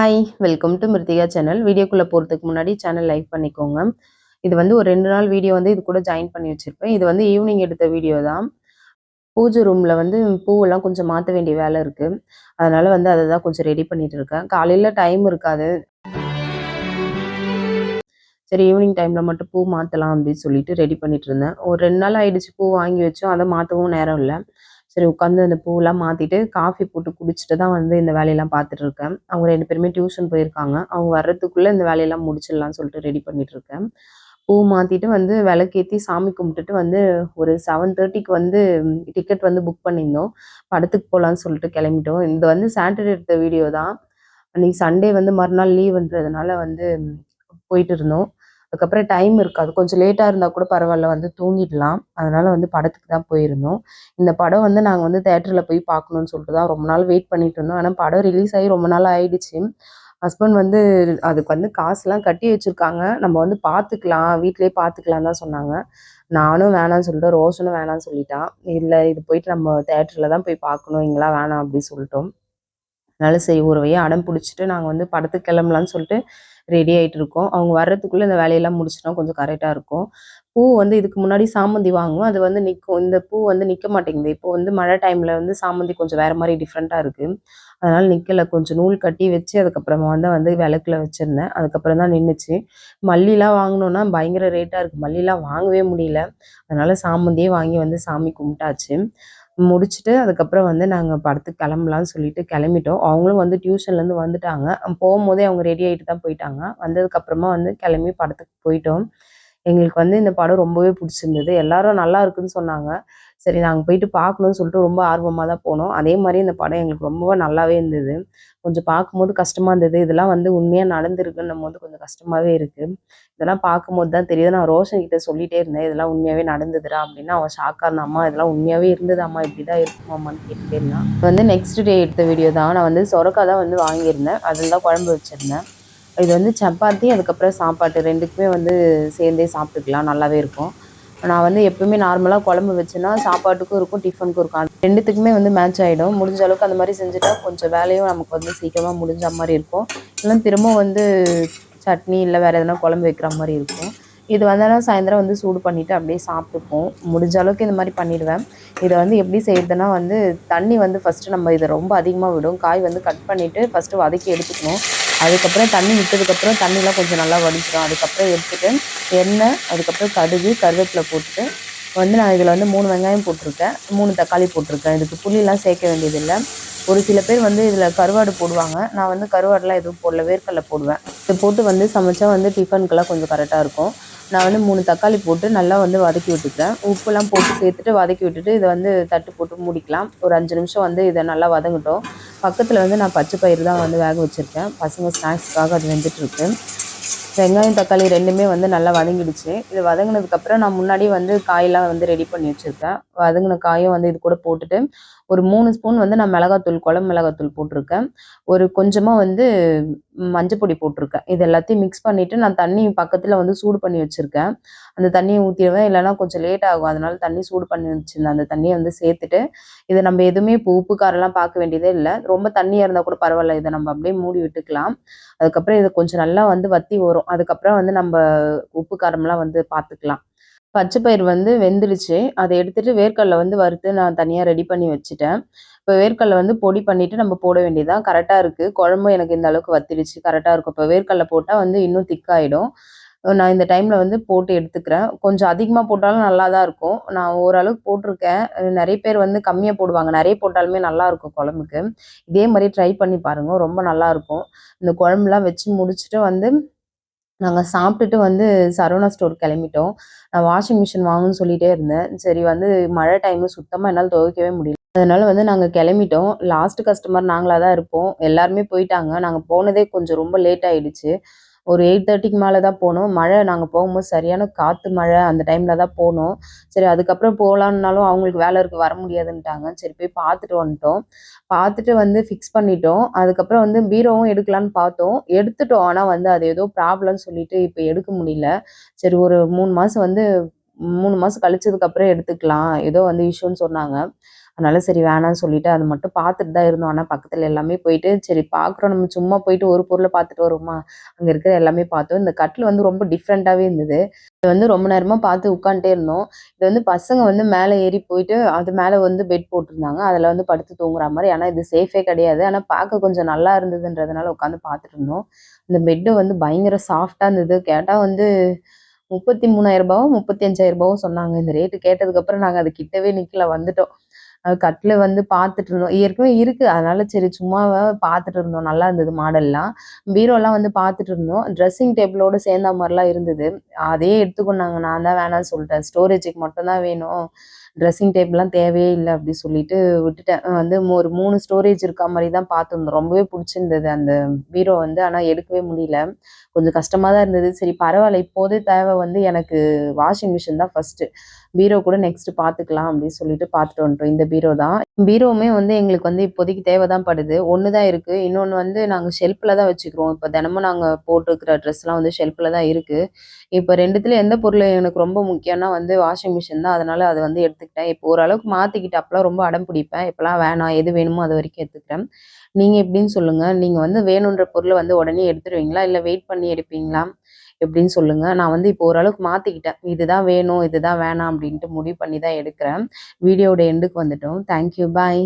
Hi welcome to Mrithika channel வீடியோக்குள்ளே போகிறதுக்கு முன்னாடி சேனல் லைக் பண்ணிக்கோங்க. இது வந்து ஒரு ரெண்டு நாள் வீடியோ வந்து இது கூட ஜாயின் பண்ணி வச்சுருப்பேன். இது வந்து ஈவினிங் எடுத்த வீடியோ தான். பூஜை ரூமில் வந்து பூவெல்லாம் கொஞ்சம் மாற்ற வேண்டிய வேலை இருக்குது அதனால் வந்து அதை தான் கொஞ்சம் ரெடி பண்ணிகிட்டு இருக்கேன். காலையில் டைம் இருக்காது. சரி ஈவினிங் டைமில் மட்டும் பூ மாற்றலாம் அப்படின்னு சொல்லிட்டு ரெடி பண்ணிகிட்டு இருந்தேன். ஒரு ரெண்டு நாள் ஆகிடுச்சு பூ வாங்கி வச்சோம். அதை மாற்றவும் நேரம் இல்லை. சரி உட்காந்து அந்த பூவெல்லாம் மாற்றிட்டு காஃபி போட்டு குடிச்சிட்டு தான் வந்து இந்த வேலையெல்லாம் பார்த்துட்டு இருக்கேன். அவங்க ரெண்டு பேருமே டியூஷன் போயிருக்காங்க. அவங்க வர்றதுக்குள்ளே இந்த வேலையெல்லாம் முடிச்சிடலாம்னு சொல்லிட்டு ரெடி பண்ணிட்டு இருக்கேன். பூ மாற்றிட்டு வந்து விளக்கேற்றி சாமி கும்பிட்டுட்டு வந்து ஒரு செவன் தேர்ட்டிக்கு வந்து டிக்கெட் வந்து புக் பண்ணியிருந்தோம். படத்துக்கு போகலான்னு சொல்லிட்டு கிளம்பிட்டோம். இது வந்து சாட்டர்டே எடுத்த வீடியோ தான். அன்றைக்கி சண்டே வந்து மறுநாள் லீவ்ன்றதுனால வந்து போயிட்டு இருந்தோம். அதுக்கப்புறம் டைம் இருக்காது கொஞ்சம் லேட்டாக இருந்தால் கூட பரவாயில்ல வந்து தூங்கிடலாம். அதனால் வந்து படத்துக்கு தான் போயிருந்தோம். இந்த படம் வந்து நாங்கள் வந்து தேட்டரில் போய் பார்க்கணுன்னு சொல்லிட்டு தான் ரொம்ப நாள் வெயிட் பண்ணிட்டு இருந்தோம். ஆனால் படம் ரிலீஸ் ஆகி ரொம்ப நாள் ஆயிடுச்சு. ஹஸ்பண்ட் வந்து அதுக்கு வந்து காசுலாம் கட்டி வச்சுருக்காங்க. நம்ம வந்து பார்த்துக்கலாம் வீட்டிலேயே பார்த்துக்கலாம் தான் சொன்னாங்க. நானும் வேணாம்னு சொல்லிட்டு ரோஷனும் வேணாம்னு சொல்லிட்டான் இல்லை இது போயிட்டு நம்ம தேட்டரில் தான் போய் பார்க்கணும். இங்கெல்லாம் வேணாம் அப்படின்னு சொல்லிட்டோம். அதனால சரி ஒரு வழியாக அடம் பிடிச்சிட்டு நாங்கள் வந்து படத்துக்கு கிளம்பலான்னு சொல்லிட்டு ரெடி ஆகிட்டு இருக்கும் அவங்க வர்றதுக்குள்ளே இந்த வேலையெல்லாம் முடிச்சிட்டோம் கொஞ்சம் கரெக்டாக இருக்கும். பூ வந்து இதுக்கு முன்னாடி சாமந்தி வாங்குவோம். அது வந்து நிற்கும் இந்த பூ வந்து நிற்க மாட்டேங்குது. இப்போ வந்து மழை டைமில் வந்து சாமந்தி கொஞ்சம் வேறு மாதிரி டிஃப்ரெண்ட்டாக இருக்குது அதனால் நிற்கலை கொஞ்சம் நூல் கட்டி வச்சு அதுக்கப்புறமா வந்து வந்து விளக்குல வச்சுருந்தேன். அதுக்கப்புறம் தான் நின்றுச்சு மல்லிலாம் வாங்கினோன்னா பயங்கர ரேட்டாக இருக்குது மல்லிலாம் வாங்கவே முடியல. அதனால் சாமந்தியே வாங்கி வந்து சாமி கும்பிட்டாச்சு. முடிச்சுட்டு அதுக்கப்புறம் வந்து நாங்கள் படத்துக்கு கிளம்பலான்னு சொல்லிட்டு கிளம்பிட்டோம். அவங்களும் வந்து டியூஷன்லேருந்து வந்துட்டாங்க. போகும்போதே அவங்க ரெடி ஆகிட்டு தான் போயிட்டாங்க. வந்ததுக்கப்புறமா வந்து கிளம்பி படத்துக்கு போயிட்டோம். எங்களுக்கு வந்து இந்த படம் ரொம்பவே பிடிச்சிருந்தது. எல்லாரும் நல்லா இருக்குன்னு சொன்னாங்க. சரி நாங்கள் போயிட்டு பார்க்கணும்னு சொல்லிட்டு ரொம்ப ஆர்வமாக தான் போனோம். அதே மாதிரி இந்த படம் எங்களுக்கு ரொம்ப நல்லாவே இருந்தது. கொஞ்சம் பார்க்கும்போது கஷ்டமாக இருந்தது. இதெல்லாம் வந்து உண்மையாக நடந்திருக்குன்னும் போது கொஞ்சம் கஷ்டமாகவே இருக்குது இதெல்லாம் பார்க்கும்போது தான் தெரியுது. நான் ரோஷன் கிட்ட சொல்லிகிட்டே இருந்தேன் இதெல்லாம் உண்மையாகவே நடந்ததுடா அப்படின்னா. அவன் ஷாக்காக இருந்தாம்மா இதெல்லாம் உண்மையாகவே இருந்ததாம்மா இப்படி தான் இருக்குமாம்மான்னு கேட்டுட்டே இருந்தான் வந்து நெக்ஸ்ட் டே எடுத்த வீடியோ தான். நான் வந்து சொரக்கா தான் வந்து வாங்கியிருந்தேன். அதில் தான் குழம்பு வச்சுருந்தேன். இது வந்து சப்பாத்தி அதுக்கப்புறம் சாப்பாட்டு. ரெண்டுக்குமே வந்து சேர்ந்தே சாப்பிட்டுக்கலாம். நல்லாவே இருக்கும். நான் வந்து எப்பவுமே நார்மலாக குழம்பு வச்சேன்னா சாப்பாட்டுக்கும் இருக்கும் டிஃபனுக்கும் இருக்கும். ரெண்டுத்துக்குமே வந்து மேட்ச் ஆகிடும் முடிஞ்ச அளவுக்கு அந்த மாதிரி செஞ்சுட்டா கொஞ்சம் வேலையும் நமக்கு வந்து சீக்கிரமாக முடிஞ்ச மாதிரி இருக்கும். இல்லைன்னா திரும்ப வந்து சட்னி இல்லை வேறு எதனா குழம்பு வைக்கிற மாதிரி இருக்கும். இது வந்தாலும் சாயந்தரம் வந்து சூடு பண்ணிவிட்டு அப்படியே சாப்பிட்டுப்போம். முடிஞ்ச அளவுக்கு இந்த மாதிரி பண்ணிடுவேன். இதை வந்து எப்படி செய்யுதுன்னா வந்து தண்ணி வந்து ஃபஸ்ட்டு நம்ம இதை ரொம்ப அதிகமாக விடும். காய் வந்து கட் பண்ணிவிட்டு ஃபஸ்ட்டு வதக்கி எடுத்துக்கணும். அதுக்கப்புறம் தண்ணி விட்டதுக்கப்புறம் தண்ணிலாம் கொஞ்சம் நல்லா வடிச்சிடும் அதுக்கப்புறம் எடுத்துகிட்டு எண்ணெய் அதுக்கப்புறம் கடுகு கருவேப்பிலை போட்டுட்டு வந்து நான் இதில் வந்து மூணு வெங்காயம் போட்டிருக்கேன். மூணு தக்காளி போட்டிருக்கேன். இதுக்கு புளியெலாம் சேர்க்க வேண்டியதில்லை. ஒரு சில பேர் வந்து இதில் கருவாடு போடுவாங்க. நான் வந்து கருவாடுலாம் எதுவும் போடல வேர்க்கடலை போடுவேன். இதை போட்டு வந்து சமைச்சா வந்து டிஃபனுக்கெல்லாம் கொஞ்சம் கரெக்டாக இருக்கும். நான் வந்து மூணு தக்காளி போட்டு நல்லா வந்து வதக்கி விட்டுக்கிறேன். உப்புலாம் போட்டு சேர்த்துட்டு வதக்கி விட்டுட்டு இதை வந்து தட்டு போட்டு மூடிக்கலாம். ஒரு அஞ்சு நிமிஷம் வந்து இதை நல்லா வதங்கட்டும். பக்கத்தில் வந்து நான் பச்சை பயிர் தான் வந்து வேக வச்சுருக்கேன். பசங்க ஸ்நாக்ஸ்க்காக அது வெந்துட்டுருக்கு. வெங்காயம் தக்காளி ரெண்டுமே வந்து நல்லா வதங்கிடுச்சு. இது வதங்கினதுக்கப்புறம் நான் முன்னாடி வந்து காயெல்லாம் வந்து ரெடி பண்ணி வச்சுருக்கேன். வதங்கின காயும் வந்து இது கூட போட்டுட்டு ஒரு மூணு ஸ்பூன் வந்து நான் மிளகாத்தூள் குழம்பு மிளகாத்தூள் போட்டிருக்கேன். ஒரு கொஞ்சமாக வந்து மஞ்சள் பொடி போட்டிருக்கேன். இது எல்லாத்தையும் மிக்ஸ் பண்ணிவிட்டு நான் தண்ணி பக்கத்தில் வந்து சூடு பண்ணி வச்சுருக்கேன். அந்த தண்ணியை ஊற்றிடுவேன் இல்லைனா கொஞ்சம் லேட் ஆகும். அதனால தண்ணி சூடு பண்ணி வச்சுருந்தேன். அந்த தண்ணியை வந்து சேர்த்துட்டு இதை நம்ம எதுவுமே இப்போ உப்பு காரெல்லாம் பார்க்க வேண்டியதே இல்லை. ரொம்ப தண்ணியாக இருந்தால் கூட பரவாயில்ல. இதை நம்ம அப்படியே மூடி விட்டுக்கலாம். அதுக்கப்புறம் இதை கொஞ்சம் நல்லா வந்து வத்தி வரும். அதுக்கப்புறம் வந்து நம்ம உப்பு காரம்லாம் வந்து பார்த்துக்கலாம். பச்சை பயிர் வந்து வெந்துடுச்சு அதை எடுத்துட்டு வேர்க்கடலை வந்து வறுத்து நான் தனியாக ரெடி பண்ணி வச்சுட்டேன். இப்போ வேர்க்கடலை வந்து பொடி பண்ணிட்டு நம்ம போட வேண்டியதான் கரெக்டாக இருக்குது குழம்பு எனக்கு இந்த அளவுக்கு வத்திடுச்சு கரெக்டாக இருக்கும். இப்போ வேர்க்கடலை போட்டால் வந்து இன்னும் திக்காயிடும் நான் இந்த டைமில் வந்து போட்டு எடுத்துக்கிறேன். கொஞ்சம் அதிகமாக போட்டாலும் நல்லா தான் இருக்கும். நான் ஓரளவுக்கு போட்டிருக்கேன். நிறைய பேர் வந்து கம்மியாக போடுவாங்க. நிறைய போட்டாலுமே நல்லா இருக்கும் குழம்புக்கு. இதே மாதிரி ட்ரை பண்ணி பாருங்கள் ரொம்ப நல்லாயிருக்கும் இந்த குழம்புலாம் வச்சு முடிச்சுட்டு வந்து நாங்கள் சாப்பிட்டுட்டு வந்து சரவணா ஸ்டோர் கிளம்பிட்டோம். நான் வாஷிங் மிஷின் வாங்கணும்னு சொல்லிட்டே இருந்தேன். சரி வந்து மழை டைமு சுத்தமாக என்னால் துவைக்கவே முடியல. அதனால வந்து நாங்கள் கிளம்பிட்டோம். லாஸ்ட் கஸ்டமர் நாங்களாக தான் இருப்போம். எல்லாருமே போயிட்டாங்க. நாங்கள் போனதே கொஞ்சம் ரொம்ப லேட் ஆயிடுச்சு. ஒரு எயிட் தேர்ட்டிக்கு மேலே தான் போனோம். மழை நாங்கள் போகும்போது சரியான காற்று மழை அந்த டைமில் தான் போனோம். சரி அதுக்கப்புறம் போகலான்னாலும் அவங்களுக்கு வேலை இருக்குது வர முடியாதுன்ட்டாங்க. சரி போய் பார்த்துட்டு வந்துட்டோம். பார்த்துட்டு வந்து ஃபிக்ஸ் பண்ணிட்டோம். அதுக்கப்புறம் வந்து பீரோவும் எடுக்கலான்னு பார்த்தோம். எடுத்துட்டோம். ஆனால் வந்து அது ஏதோ ப்ராப்ளம்னு சொல்லிட்டு இப்போ எடுக்க முடியல. சரி ஒரு மூணு மாதம் வந்து மூணு மாதம் கழிச்சதுக்கப்புறம் எடுத்துக்கலாம். ஏதோ வந்து இஷ்யூன்னு சொன்னாங்க. அதனால சரி வேணான்னு சொல்லிட்டு அது மட்டும் பார்த்துட்டு தான் இருந்தோம். ஆனால் பக்கத்தில் எல்லாமே போயிட்டு சரி பார்க்குறோம் நம்ம சும்மா போயிட்டு ஒரு பொருளை பார்த்துட்டு வருவோமா, அங்கே இருக்கிற எல்லாமே பார்த்தோம். இந்த கட்டில் வந்து ரொம்ப டிஃப்ரெண்ட்டாகவே இருந்தது. இது வந்து ரொம்ப நேரமாக பார்த்து உட்காந்துட்டே இருந்தோம். இது வந்து பசங்க வந்து மேலே ஏறி போயிட்டு அது மேலே வந்து பெட் போட்டிருந்தாங்க. அதில் வந்து படுத்து தூங்குற மாதிரி ஆனால் இது சேஃபே கிடையாது. ஆனால் பார்க்க கொஞ்சம் நல்லா இருந்ததுன்றதுனால உட்காந்து பார்த்துட்டு இருந்தோம். இந்த பெட்டு வந்து பயங்கர சாஃப்டாக இருந்தது. கேட்டால் வந்து முப்பத்தி மூணாயிரம் ரூபாவும் முப்பத்தி அஞ்சாயிரம் ரூபாவும் சொன்னாங்க. இந்த ரேட்டு கேட்டதுக்கப்புறம் நாங்கள் அது கிட்டவே நிற்கல வந்துட்டோம். கட்டில் வந்து பார்த்துட்டு இருந்தோம். ஏற்கனவே இருக்குது அதனால சரி சும்மா பார்த்துட்டு இருந்தோம். நல்லா இருந்தது மாடல்லாம். பீரோலாம் வந்து பார்த்துட்டு இருந்தோம். ட்ரெஸ்ஸிங் டேபிளோடு சேர்ந்த மாதிரிலாம் இருந்தது. அதையே எடுத்துக்கொண்டாங்க நான் தான் வேணாம்னு சொல்லிட்டேன். ஸ்டோரேஜுக்கு மட்டும்தான் வேணும். ட்ரெஸ்ஸிங் டேபிள்லாம் தேவையே இல்லை அப்படி சொல்லிட்டு விட்டுட்டேன். வந்து ஒரு மூணு ஸ்டோரேஜ் இருக்கா மாதிரி தான் பார்த்துருந்தோம். ரொம்பவே பிடிச்சிருந்தது அந்த பீரோ வந்து. ஆனால் எடுக்கவே முடியல. கொஞ்சம் கஷ்டமாக தான் இருந்தது. சரி பரவாயில்ல இப்போதே தேவை வந்து எனக்கு வாஷிங் மிஷின் தான் ஃபர்ஸ்ட்டு. பீரோ கூட நெக்ஸ்ட் பார்த்துக்கலாம் அப்படின்னு சொல்லிட்டு பார்த்துட்டு வந்துட்டோம். இந்த பீரோ தான். பீரோவுமே வந்து எங்களுக்கு வந்து இப்போதைக்கு தேவை தான் படுது. ஒன்று தான் இருக்குது இன்னொன்று வந்து நாங்கள் ஷெல்ஃபில் தான் வச்சுக்கிறோம். இப்போ தினமும் நாங்கள் போட்டுருக்கிற ட்ரெஸ்லாம் வந்து ஷெல்ஃபில் தான் இருக்குது இப்போ ரெண்டுத்துல எந்த பொருள் எனக்கு ரொம்ப முக்கியம்னா வந்து வாஷிங் மிஷின் தான். அதனால் அதை வந்து எடுத்துக்கிட்டேன். இப்போ ஓரளவுக்கு மாற்றிக்கிட்டு அப்போலாம் ரொம்ப அடம் பிடிப்பேன். இப்போலாம் வேணாம். எது வேணுமோ அது வரைக்கும் எடுத்துக்கிறேன். நீங்கள் எப்படின்னு சொல்லுங்கள் நீங்கள் வந்து வேணுன்ற பொருளை வந்து உடனே எடுத்துருவீங்களா? இல்லை வெயிட் பண்ணி எடுப்பீங்களா? எப்படின்னு சொல்லுங்க. நான் வந்து இப்போ ஓரளவுக்கு மாத்திக்கிட்டேன். இதுதான் வேணும், இதுதான் வேணாம் அப்படின்ட்டு முடிவு பண்ணி தான் எடுக்கிறேன். வீடியோட எண்டுக்கு வந்துட்டோம். Thank you. பாய்.